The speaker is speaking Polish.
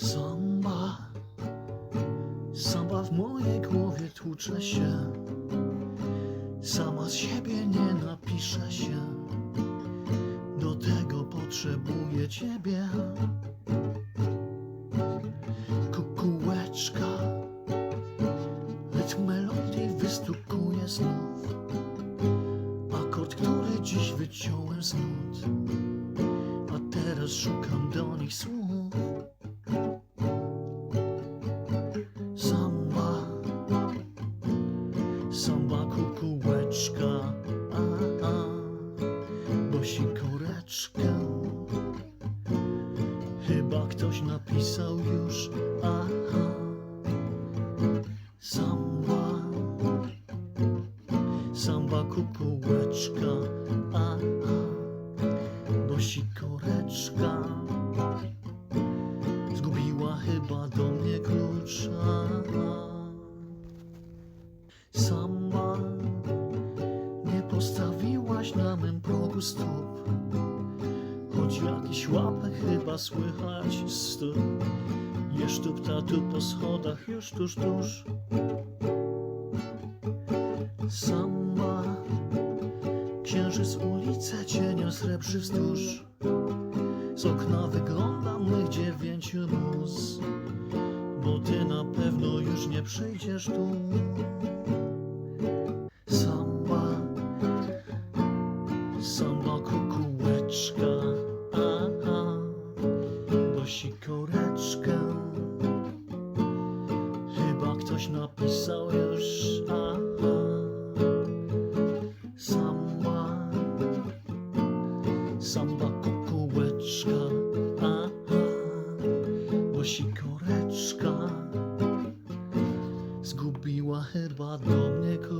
Samba, samba w mojej głowie tłucze się. Sama z siebie nie napisze się. Do tego potrzebuję ciebie. Kukułeczka, rytm melodii wystukuje znów. Akord, który dziś wyciąłem z nut. A teraz szukam do nich słów. Napisał już, aha. Samba, samba kukułeczka, a, a, bo sikoreczka. Zgubiła chyba do mnie klucz. a, a. Samba, nie postawiłaś na mym progu stóp. Choć jakiś łapek chyba słychać stóp. Jesztup tatu po schodach już tuż, tuż. Samba, księżyc ulicę cieniem srebrzy wzdłuż. Z okna wyglądam mych dziewięciu mus Bo ty na pewno już nie przyjdziesz tu Samba Samba kukułeczka Bo sikoreczkę Chyba ktoś napisał już Aha Samba Samba kukułeczka, aha, bo sikoreczka zgubiła chyba do mnie. A,